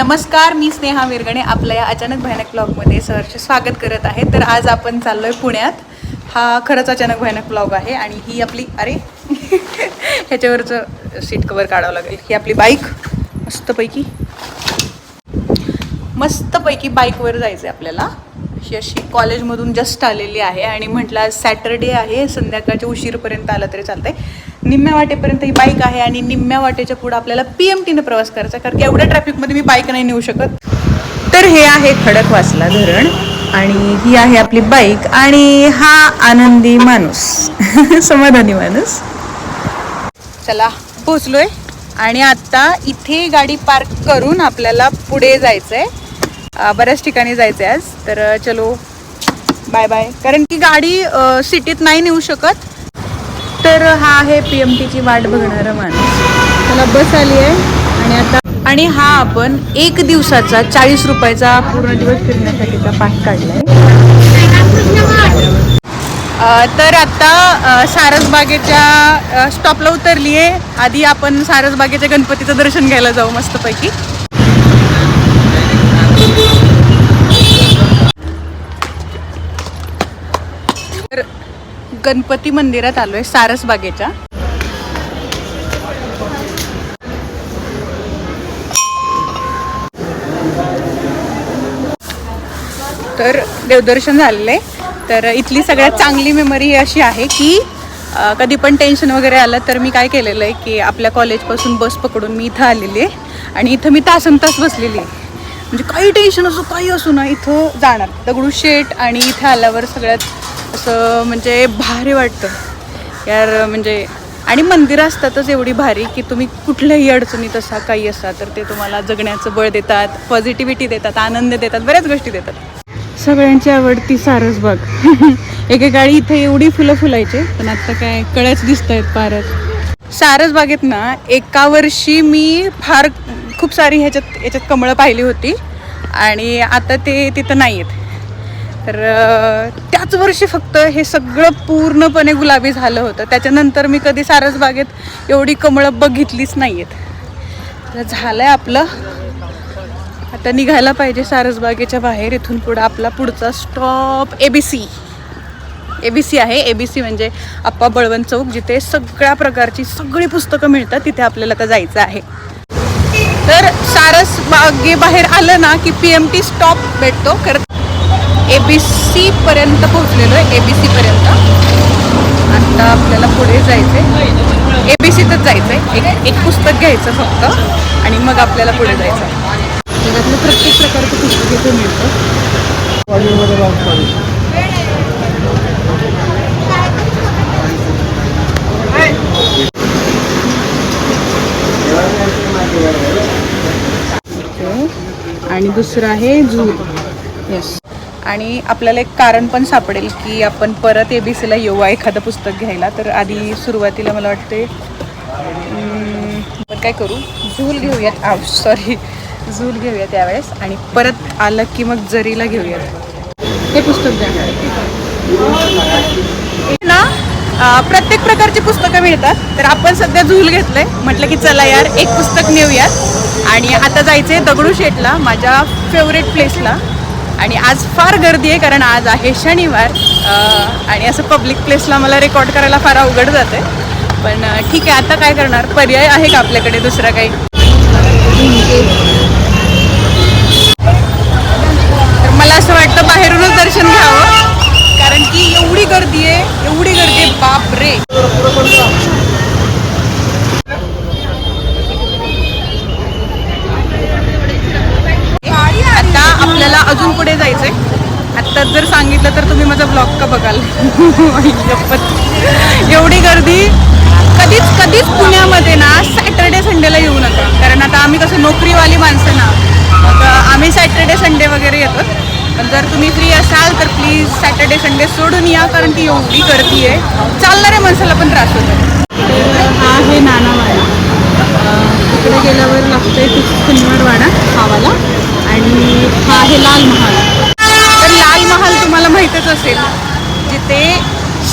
नमस्कार मी स्नेहा विरगणे आपल्या या अचानक भयानक ब्लॉगमध्ये सहर्ष स्वागत करत आहे. तर आज आपण चाललोय पुण्यात. हा खरंच अचानक भयानक ब्लॉग आहे आणि ही आपली अरे ह्याच्यावरचं सीट कवर काढावं लागेल. ही आपली बाईक मस्तपैकी. मस्तपैकी बाईकवर जायचं आहे आपल्याला. अशी अशी कॉलेजमधून जस्ट आलेली आहे आणि म्हटलं आज सॅटरडे आहे संध्याकाळच्या उशीरपर्यंत आलं तरी चालतंय. निम्म्या वाटेपर्यंत ही बाईक आहे आणि निम्म्या वाटेच्या पुढं आपल्याला पी एम टीनं प्रवास करायचा कारण की एवढ्या ट्रॅफिकमध्ये मी बाईक नाही नेऊ शकत. तर हे आहे खडकवासला धरण आणि ही आहे आपली बाईक आणि हा आनंदी माणूस समाधानी माणूस. चला पोचलोय आणि आता इथे गाडी पार्क करून आपल्याला पुढे जायचंय. बऱ्याच ठिकाणी जायचंय आज. तर चलो बाय बाय कारण की गाडी सिटीत नाही नेऊ शकत. तर हा आहे पी एम टीची वाट बघणारा माणूस. त्याला बस आली आहे. आणि आता आणि हा आपण एक दिवसाचा चाळीस रुपयाचा पूर्ण दिवस फिरण्यासाठीचा पाठ काढला आहे तर आता सारसबागेच्या स्टॉपला उतरली आहे आधी आपण सारसबागेच्या गणपतीचं दर्शन घ्यायला जाऊ मस्तपैकी. तर गणपती मंदिरात आलो आहे सारसबागेच्या तर देवदर्शन झालेलं. आहे तर इथली सगळ्यात चांगली मेमरी ही अशी आहे की कधी पण टेन्शन वगैरे आलं तर मी काय केलेलं आहे की आपल्या कॉलेजपासून बस पकडून मी इथं आलेली आहे. आणि इथं मी तासन तास बसलेली आहे. म्हणजे काही टेन्शन असो काही असो ना इथं जाणार. दगडूशेठ आणि इथं आल्यावर सगळ्यात असं म्हणजे भारी वाटतं. यार म्हणजे आणि मंदिरं असतातच एवढी भारी की तुम्ही कुठल्याही अडचणीत असा काही असा तर ते तुम्हाला जगण्याचं बळ देतात पॉझिटिव्हिटी देतात आनंद देतात बऱ्याच गोष्टी देतात. सगळ्यांची आवडती सारसबाग एकेकाळी इथे एवढी फुलं फुलायचे पण आता काय कळ्याच दिसत आहेत पारच सारसबागेत ना एका वर्षी मी फार खूप सारी ह्याच्यात याच्यात कमळं पाहिली होती. आणि आता ते तिथं नाही आहेत तर त्याच वर्षी फक्त हे सगळं पूर्णपणे गुलाबी झालं होतं. त्याच्यानंतर मी कधी सारसबागेत एवढी कमळं बघितलीच नाही आहेत तर झालं आहे आपलं. आता निघायला पाहिजे सारसबागेच्या बाहेर. इथून पुढं आपला पुढचा stop A B C A B C आहे. ए बी सी म्हणजे आप्पा बळवंत चौक जिथे सगळ्या प्रकारची सगळी पुस्तकं मिळतात. तिथे आपल्याला आता जायचं आहे. तर सारस बागेबाहेर आलं ना की पी एम टी स्टॉप भेटतो. खरं ए बी सी पर्यंत पोहोचलेलो आहे ए बी सी पर्यंत आता आपल्याला पुढे जायचं आहे ए बी सीतच जायचं आहे एक एक पुस्तक घ्यायचं फक्त आणि मग आपल्याला पुढे जायचं. आहे जगातलं प्रत्येक प्रकारचं पुस्तक इथे मिळतं. आणि दुसरं आहे झूल येस आणि आपल्याला एक कारण पण सापडेल की आपण परत ए बी सीला येऊ एखादं पुस्तक घ्यायला. तर आधी सुरुवातीला मला वाटते आपण काय करू? झूल घेऊयात. आव सॉरी झूल घेऊया त्यावेळेस आणि परत आलं की मग जरीला घेऊयात. हे पुस्तक द्या. ना प्रत्येक प्रकारची पुस्तकं मिळतात. तर आपण सध्या झूल घेतलंय. म्हटलं की चला यार एक पुस्तक नेऊयात. आणि आता जायचंय दगडूशेठला माझ्या फेवरेट प्लेसला आणि आज फार गर्दी आहे कारण आज आहे शनिवार आणि असं पब्लिक प्लेसला मला रेकॉर्ड करायला फार अवघड जाते. पण ठीक आहे आता काय करणार? पर्याय आहे का आपल्याकडे दुसरा काही? तर मला असं वाटतं बाहेरूनच दर्शन घ्यावं कारण की एवढी गर्दी आहे एवढी गर्दी आहे बाप रे आता आपल्याला अजून पुढे जायचंय. आत्ताच जर सांगितलं तर तुम्ही माझा ब्लॉग का बघाल? एवढी गर्दी. कधीच कधीच पुण्यामध्ये ना सॅटर्डे संडेला येऊ नका. कारण आता आम्ही कसं नोकरीवाली माणसं ना मग आम्ही सॅटर्डे संडे वगैरे येतो पण जर तुम्ही फ्री असाल तर प्लीज सॅटर्डे संडे सोडून या कारण ती एवढी गर्दी आहे. चालणाऱ्या माणसाला पण त्रास होतो. हा आहे नानावाडा. तिकडे गेल्यावर लागतंय शनिवारवाडा खावाला आणि हा आहे लाल महाल. तर लाल महाल तुम्हाला माहीतच असेल जिथे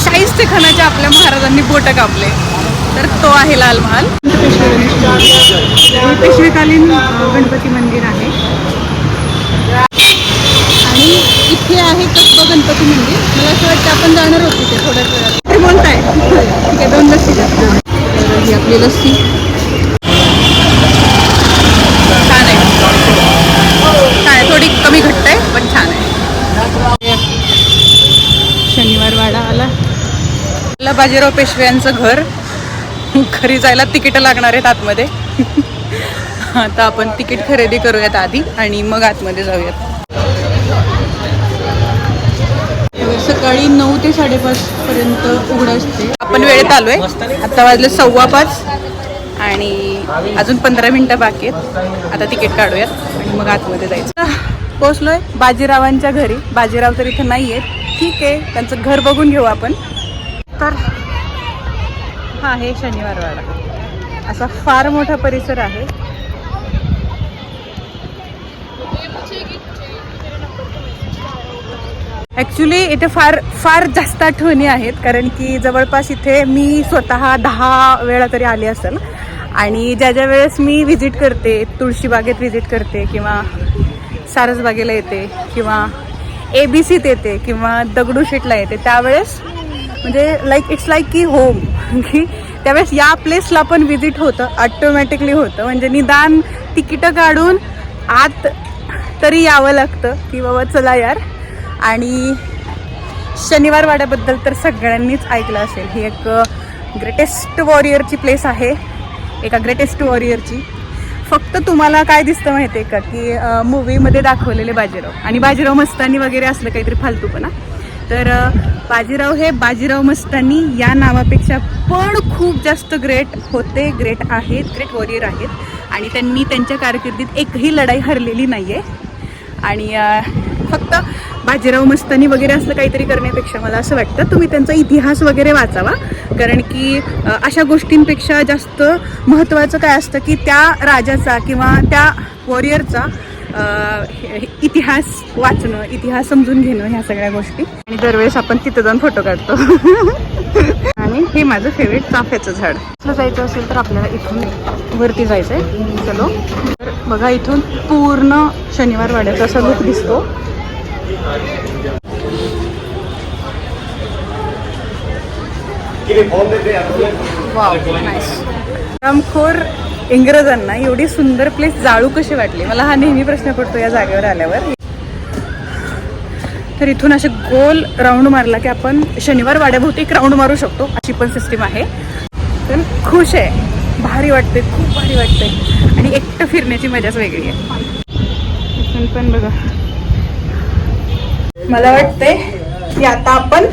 शाहिस्ते खानाच्या आपल्या महाराजांनी बोटं कापले. तर तो आहे लाल महाल. पेशवेकालीन गणपती मंदिर आहे. आणि इथे आहे कसबा गणपती मंदिर. मला असं वाटतं आपण जाणार होतो तिथे थोड्याच वेळात. ते बोलताय ठीक आहे दोन लस्सी ही आपली लस्सी छान आहे छान आहे थोडी कमी घट्ट आहे पण छान आहे शनिवार वाडा आला आपलं बाजीराव पेशवे यांचं घर. घरी जायला तिकीट लागणार आहेत आतमध्ये. आता आपण तिकीट खरेदी करूयात आधी आणि मग आतमध्ये जाऊयात. सकाळी नऊ ते साडेपाच पर्यंत उघड असते. आपण वेळेत आलोय आता वाजले सव्वा पाच आणि अजून पंधरा मिनटं बाकी आहेत. आता तिकीट काढूयात आणि मग आतमध्ये जायचं. पोचलोय बाजीरावांच्या घरी. बाजीराव तर इथं नाही आहेत ठीक आहे. त्यांचं घर बघून घेऊ आपण. तर हा हे शनिवारवाडा असा फार मोठा परिसर आहे. ॲक्च्युली इथे फार फार जास्त आठवणी आहेत कारण की जवळपास इथे मी स्वतः दहा वेळा तरी आली असेल. आणि ज्या ज्या वेळेस मी व्हिजिट करते तुळशीबागेत व्हिजिट करते किंवा सारसबागेला येते किंवा ए बी सीत येते किंवा दगडूशेठला येते त्यावेळेस म्हणजे लाईक इट्स लाईक की होम की त्यावेळेस या प्लेसला पण व्हिजिट होतं ऑटोमॅटिकली होतं. म्हणजे निदान तिकीटं काढून आत तरी यावं लागतं की बाबा चला यार. आणि शनिवार वाड्याबद्दल तर सगळ्यांनीच ऐकलं असेल. ही एक ग्रेटेस्ट वॉरियरची प्लेस आहे. एका ग्रेटेस्ट वॉरियरची फक्त तुम्हाला काय दिसतं माहिती आहे का की मूवीमध्ये दाखवलेले बाजीराव. आणि बाजीराव मस्तानी वगैरे असलं काहीतरी फालतूपणा. तर बाजीराव हे बाजीराव मस्तानी या नावापेक्षा पण खूप जास्त ग्रेट होते ग्रेट आहेत ग्रेट वॉरियर आहेत. आणि त्यांनी त्यांच्या कारकिर्दीत एकही लढाई हरलेली नाही आहे आणि फक्त बाजीराव मस्तानी वगैरे असलं काहीतरी करण्यापेक्षा मला असं वाटतं. तुम्ही त्यांचा इतिहास वगैरे वाचावा. कारण की अशा गोष्टींपेक्षा जास्त महत्त्वाचं काय असतं की त्या राजाचा किंवा त्या वॉरियरचा इतिहास वाचणं इतिहास समजून घेणं ह्या सगळ्या गोष्टी. आणि दरवेळेस आपण तिथं जाऊन फोटो काढतो. आणि हे माझं फेवरेट चाफ्याचं झाड. असलं जायचं असेल तर आपल्याला इथून वरती जायचं आहे चलो. तर बघा इथून पूर्ण शनिवार वाड्याचा असा लुक दिसतो. रामखोर इंग्रजांना एवढी सुंदर प्लेस जाळू कशी वाटली? मला हा नेहमी प्रश्न पडतो या जागेवर आल्यावर. तर इथून असे गोल राऊंड मारला की आपण शनिवार वाड्याभोवती एक राऊंड मारू शकतो. अशी पण सिस्टीम आहे. तर खुश आहे. भारी वाटते खूप भारी वाटते आणि एकटं फिरण्याची मजाच वेगळी आहे. इथून पण बघा. मला वाटते की आता आपण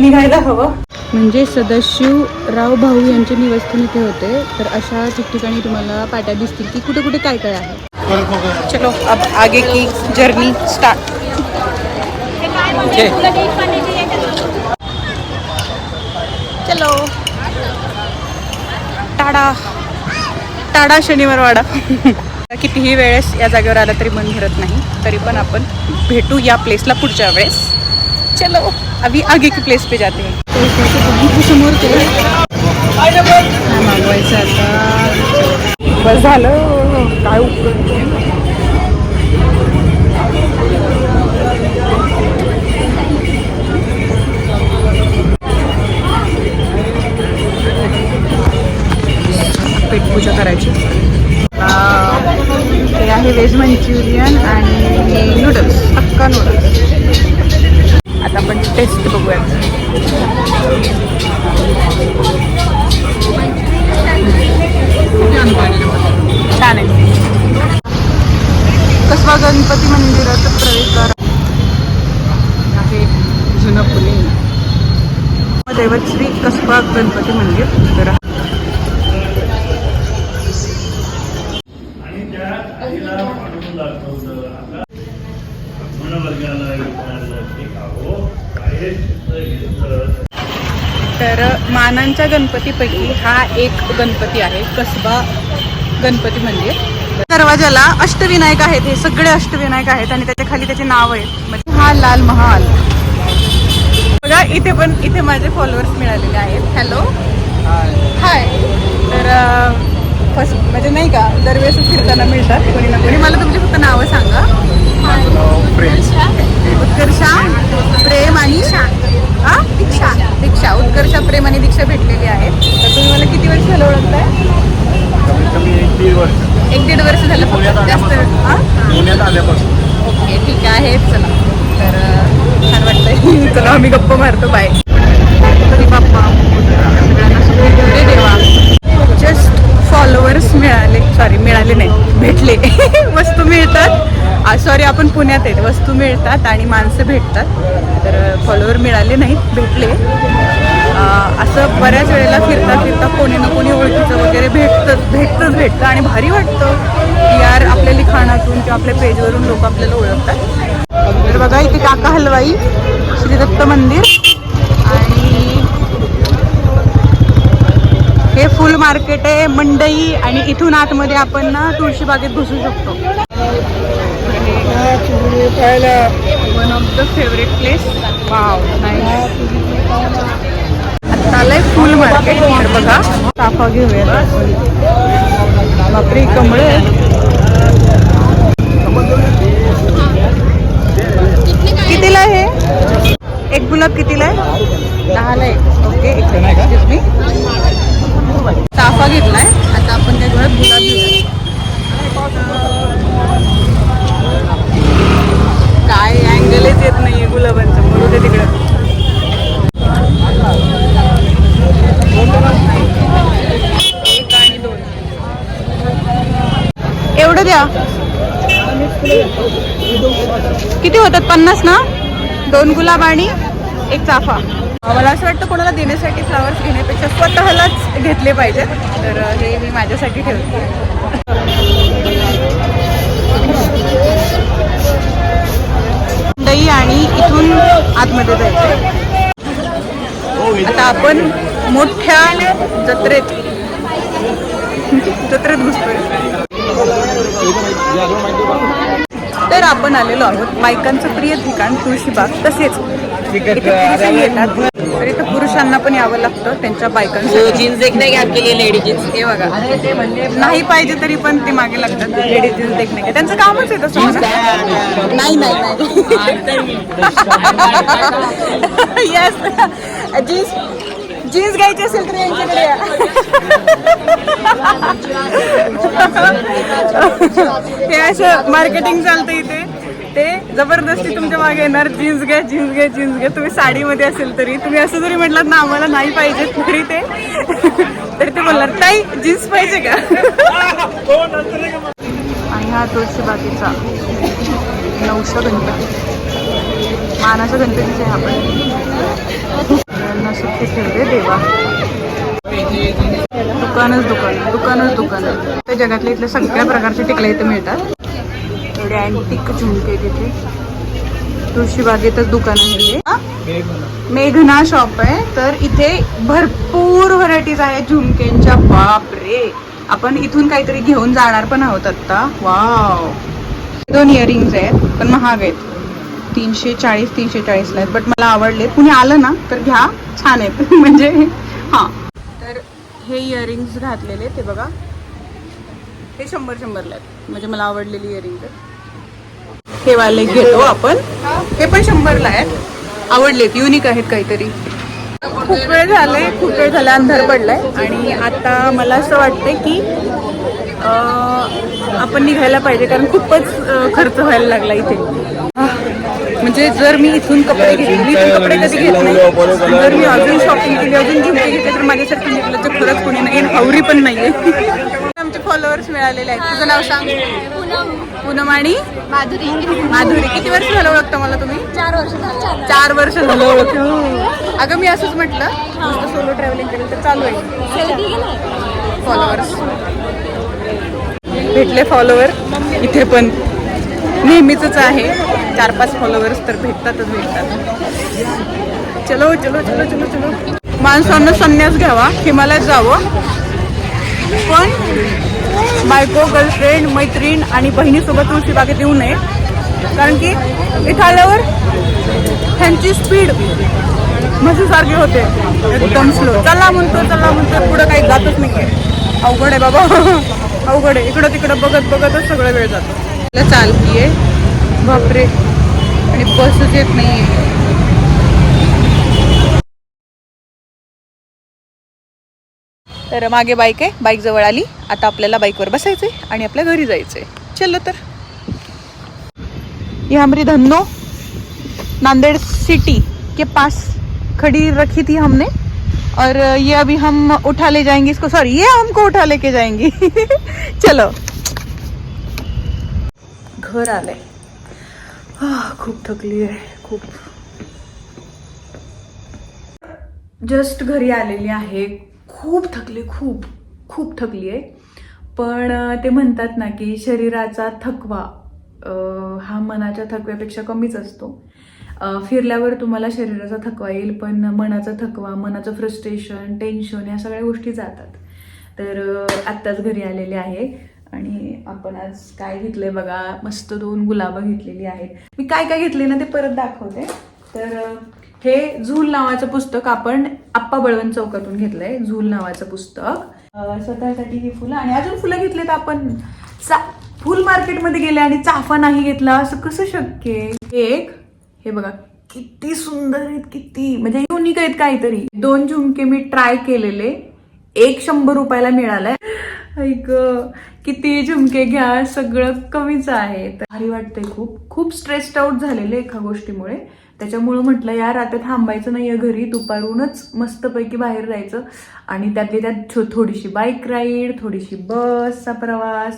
निघायला हवं. म्हणजे सदाशिवराव भाऊ यांचे निवासस्थान इथे होते. तर अशा ठिकठिकाणी तुम्हाला पाट्या दिसतील की कुठे कुठे काय काय आहे? चलो अब आगे की जर्नी स्टार्ट चलो. टाडा. टाडा शनिवार वाडा. कितीही वेळेस या जागेवर आला तरी मन भरत नाही. तरी पण आपण भेटू या प्लेसला पुढच्या वेळेस. चलो अभी आगे की प्लेस पे जाते हैं। समोर मागवायचं आता। बस झालं. काय उपयोग? पेटपूजा करायची. हे आहे व्हेज मंचुरियन आणि नूडल्स हक्का नूडल्स आता आपण टेस्ट बघूया छान आहे. कसबा गणपती मंदिरात प्रवेशद्वार आहे जुनं पुणे. दैवत श्री कसबा गणपती मंदिर. तर आणि त्या आईला पाडून दाखवलं आता मनवर्गाला विचारलं की अहो काय घेतलं तर मानांच्या गणपतीपैकी हा एक गणपती आहे कसबा गणपती मंदिर. दरवाजाला अष्टविनायक आहेत हे सगळे अष्टविनायक आहेत आणि त्याच्याखाली त्याचे नाव आहेत. म्हणजे हा लाल महाल. बघा इथे पण इथे माझे फॉलोअर्स मिळालेले आहेत. हॅलो हाय तर फर्स्ट म्हणजे नाही का दरवेळेस फिरताना मिळतात. कोणी ना कोणी. मला तुमची फक्त नावं सांगा. उत्कर्षा प्रेम आणि हा? दीक्षा. दीक्षा. उत्कर्षा प्रेम आणि दीक्षा भेटलेली आहेत तर तुम्ही मला किती वर्ष झालं ओळखताय? एक दीड वर्ष. एक दीड वर्ष झालं. फक्त जास्त. हा? पुण्यात आल्यापासून. ओके ठीक आहे. चला. तर छान वाटतंय. चला आम्ही गप्प मारतो. बाय. बाप्पा. देवा जस्ट फॉलोअर्स मिळाले. सॉरी मिळाले नाही. भेटले. वस्तू मिळतात. सॉरी आपण पुण्यात आहेत. वस्तू मिळतात आणि माणसं भेटतात. तर फॉलोअर मिळाले नाहीत. भेटले. असं बऱ्याच वेळेला फिरता फिरता कोणी ना कोणी ओळखीचं वगैरे भेटतं भेटतंच भेटतं. आणि भारी वाटतं. की यार आपल्या लिखाणातून किंवा आपल्या पेजवरून लोक आपल्याला ओळखतात. तर बघा इथे काका हलवाई श्री दत्त मंदिर. हे फुल मार्केट आहे मंडई आणि इथून आतमध्ये आपण ना तुळशी बागेत घुसू शकतो. One of the favourite place wow आता आलंय फुल मार्केट तर बघा. ताफा घेऊया बापरे कमळ कितीला आहे एक गुलाब कितीला आहे? दहाला एक ओके एक मी चाफा घेतलाय. आता आपण त्या घरात गुलाब घेऊया काय अँगलच येत नाहीये गुलाबांचं. म्हणू ते तिकडं. एक आणि दोन. एवढं द्या. किती होतात? पन्नास ना? दोन गुलाब आणि एक चाफा. मला असं वाटतं कोणाला देण्यासाठी फ्लावर्स घेण्यापेक्षा स्वतःलाच घेतले पाहिजेत. तर हे मी माझ्यासाठी ठेवते. दही आणि इथून आतमध्ये जायचं आता आपण मोठ्या जत्रेत जत्रेत घुसतोय. तर आपण आलेलो आहोत बायकांचं प्रिय ठिकाण तुळशीबाग. तसेच येतात. तर इथे पुरुषांना पण यावं लागतं त्यांच्या बायकांसाठी. जीन्स देखने के आपके लिए लेडी जीन्स. हे बघा. नाही पाहिजे तरी पण ते मागे लागतात लेडीज जीन्स देखणे का त्यांचं कामच आहे तसं म्हणा. नाही नाही येस जीन्स जीन्स घ्यायची असेल तर यांच्याकडे या. हे असं मार्केटिंग चालतं इथे. ते जबरदस्ती तुमच्या मागे येणार. जीन्स घ्या जीन्स घ्या जीन्स घ्या. तुम्ही साडीमध्ये असेल तरी. तुम्ही असं जरी म्हटलात ना आम्हाला नाही पाहिजे तरी ते. तरी ते बोलणार ताई जीन्स पाहिजे का? आणि हा तुळशी बागेचा नवसा गणपती. मानाचा गणपतीचे आपण हा पण. सुट्टी ठेवले देवा. दुकानच दुकान दुकानच दुकान. त्या जगातल्या इथल्या सगळ्या प्रकारचे टिकले इथे मिळतात. एवढे अँटिक झुमके तिथे. तुळशीबागेतच दुकान आहे हा? मेघना शॉप आहे. तर इथे भरपूर व्हरायटीज आहेत झुमक्यांच्या बाप रे आपण इथून काहीतरी घेऊन जाणार पण आहोत आता वाव दोन इयरिंग्स आहेत पण महाग आहेत. तीनशे चाळीस तीनशे चाळीसला आहेत. बट मला आवडले कुणी आलं ना तर घ्या. छान आहेत. म्हणजे हां. तर हे इयरिंग्स घातलेले ते बघा. हे शंभर शंभरला आहेत. म्हणजे मला आवडलेली इयरिंग हे वाले घेतो आपण. हे पण शंभरला आहेत. आवडलेत युनिक आहेत काहीतरी. खूप वेळ झाले खूप वेळ झाला अंधार पडलाय. आणि आता मला असं वाटतंय की आपण निघायला पाहिजे कारण खूपच खर्च व्हायला लागला इथे. आह, म्हणजे जर मी इथून कपडे घेतले इथून कपडे कधी घेत नाही. जर मी अजून शॉपिंग केली अजून झुमके घेतले तर माझ्यासारखी निघलं तर खरंच कोणी नाही आणि हावरी पण नाहीये. आमचे फॉलोअर्स मिळालेले आहेत? तुझं नाव सांग. पूनम. आणि? माधुरी. माधुरी. किती वर्ष झालं ओळखता मला तुम्ही? चार वर्ष झाली. चार वर्ष. झालं ओळख अगं मी असंच म्हटलं नुसतं सोलो ट्रॅव्हलिंग केलं तर चालू आहे. फॉलोअर्स भेटले फॉलोवर इथे पण नेहमीच आहे. चार पाच फॉलोअर्स तर भेटतातच भेटतात. चलो चलो चलो चलो चलो. माणसांना संन्यास घ्यावा हिमालयात जावं. पण बायको गर्लफ्रेंड मैत्रीण आणि बहिणीसोबत तुळशी बागेत येऊ नये. कारण की इथं आल्यावर त्यांची स्पीड म्हशीसारखे होते. एकदम स्लो चला म्हणतो चला म्हणतो पुढं काही जातच नाहीये. अवघड आहे बाबा. अवघड आहे. इकडं तिकडं बघत बघतच सगळं वेळ जातो. चालतीये. बापरे. आणि बसच येत नाहीये. तर मागे बाईक आहे. बाईक जवळ आली. आता आपल्याला बाईकवर बसायचंय आणि आपल्या घरी जायचंय. चलो तर. ये हमारी धन्नो नांदेड़ सिटी के पास खड़ी रखी थी हमने. और ये अभी हम उठा ले जाएंगे इसको. सॉरी ये हमको उठा लेके जाएंगी. चलो. घर आलंय खूप थकली आहे. खूप. जस्ट घरी आलेली आहे. खूप थकले खूप खूप थकली आहे. पण ते म्हणतात ना की शरीराचा थकवा हा मनाच्या थकव्यापेक्षा कमीच असतो. फिरल्यावर तुम्हाला शरीराचा थकवा येईल पण मनाचा थकवा मनाचं फ्रस्ट्रेशन टेन्शन या सगळ्या गोष्टी जातात. तर आत्ताच घरी आलेले आहे आणि आपण आज काय घेतलंय बघा. मस्त दोन गुलाबं घेतलेली आहेत. मी काय काय घेतले ना ते परत दाखवते. तर हे झूल नावाचं पुस्तक आपण आप्पा बळवंत चौकातून घेतलंय झूल नावाचं पुस्तक. स्वतःसाठी ही फुलं आणि अजून फुलं घेतलेत आपण. चा फुल मार्केटमध्ये गेले आणि चाफा नाही घेतला असं कसं शक्य एक हे बघा किती सुंदर आहेत किती म्हणजे युनिक आहेत काहीतरी. दोन झुमके मी ट्राय केलेले. एक शंभर रुपयाला मिळालाय. ऐक किती झुमके घ्या सगळं कमीच आहे भारी वाटतंय खूप. खूप स्ट्रेस्ड आउट झालेले एका गोष्टीमुळे. त्याच्यामुळं म्हटलं यार आता थांबायचं नाही आहे घरी दुपारूनच मस्तपैकी बाहेर जायचं. आणि त्यातली त्यात छो थोडीशी बाईक राईड थोडीशी बसचा प्रवास.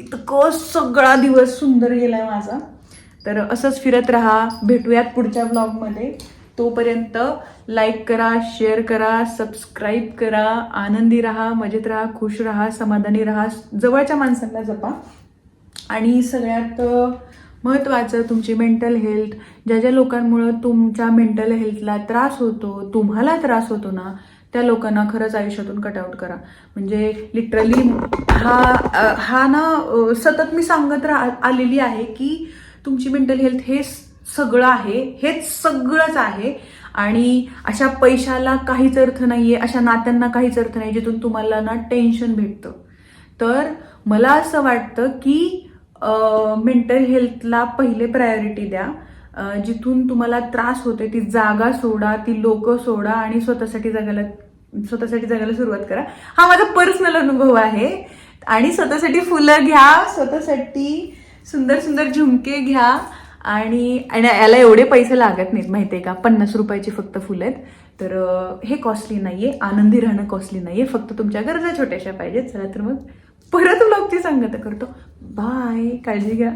इतकं सगळा दिवस सुंदर गेलाय माझा. तर असंच फिरत राहा. भेटूयात पुढच्या ब्लॉगमध्ये तोपर्यंत लाईक करा शेअर करा सबस्क्राईब करा आनंदी राहा मजेत राहा खुश राहा समाधानी राहा जवळच्या माणसांना जपा. आणि सगळ्यात महत्त्वाचं तुमची मेंटल हेल्थ ज्या ज्या लोकांमुळं तुमच्या मेंटल हेल्थला त्रास होतो तुम्हाला त्रास होतो ना त्या लोकांना खरंच आयुष्यातून कटआउट करा. म्हणजे लिटरली हा हा ना सतत मी सांगत रा आलेली आहे की तुमची मेंटल हेल्थ हे सगळं आहे हेच सगळंच आहे. आणि अशा पैशाला काहीच अर्थ नाही आहे अशा नात्यांना काहीच अर्थ नाही जिथून तुम्हाला ना टेन्शन भेटतं. तर मला असं वाटतं की मेंटल हेल्थला पहिले प्रायोरिटी द्या. जिथून तुम्हाला त्रास होते ती जागा सोडा ती लोक सोडा आणि स्वतःसाठी जगायला स्वतःसाठी जगायला सुरुवात करा. हा माझा पर्सनल अनुभव आहे. आणि स्वतःसाठी फुलं घ्या स्वतःसाठी सुंदर सुंदर झुमके घ्या. आणि आणि याला एवढे पैसे लागत नाहीत माहितीये का? पन्नास रुपयाची फक्त फुलं आहेत. तर हे कॉस्टली नाहीये. आनंदी राहणं कॉस्टली नाहीये. फक्त तुमच्या गरजा छोट्याशा पाहिजेत. चला तर मग. परत ब्लॉगची सांगता करतो. बाय काळजी घ्या.